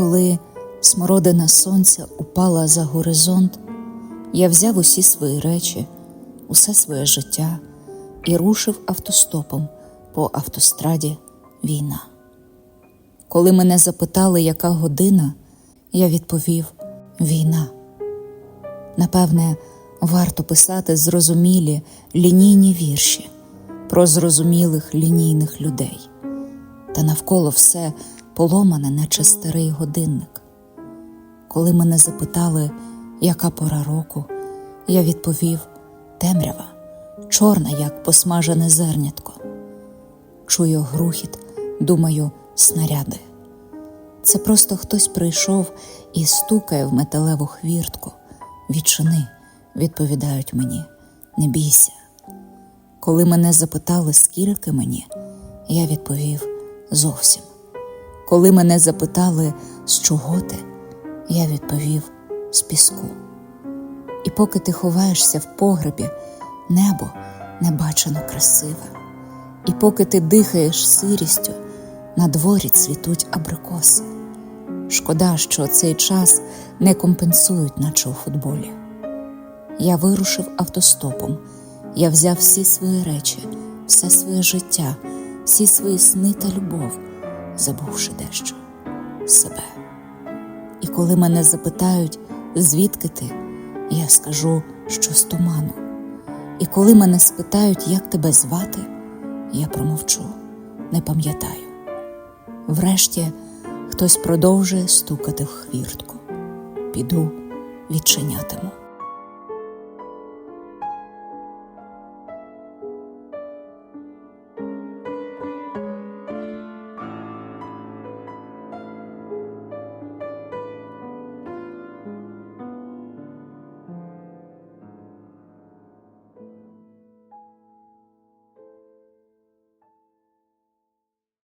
коли смородина сонця упала за горизонт, я взяв усі свої речі, усе своє життя і рушив автостопом по автостраді війна. Коли мене запитали, яка година, я відповів війна. Напевне, варто писати зрозумілі лінійні вірші про зрозумілих лінійних людей, та навколо все поломане, наче старий годинник. Коли мене запитали, яка пора року, я відповів темрява, чорна, як посмажене зернятко. Чую грухіт, думаю, снаряди. Це просто хтось прийшов і стукає в металеву хвіртку. Відчини, відповідають мені, не бійся. Коли мене запитали, скільки мені, я відповів зовсім. Коли мене запитали, з чого ти, я відповів з піску. І поки ти ховаєшся в погребі, небо небачено красиве. І поки ти дихаєш сирістю, на дворі цвітуть абрикоси. Шкода, що цей час не компенсують, наче у футболі. Я вирушив автостопом, я взяв всі свої речі, все своє життя, всі свої сни та любов, забувши дещо себе. І коли мене запитають, звідки ти, я скажу, що з туману. І коли мене спитають, як тебе звати, я промовчу, не пам'ятаю. Врешті хтось продовжує стукати в хвіртку. Піду відчинятиму.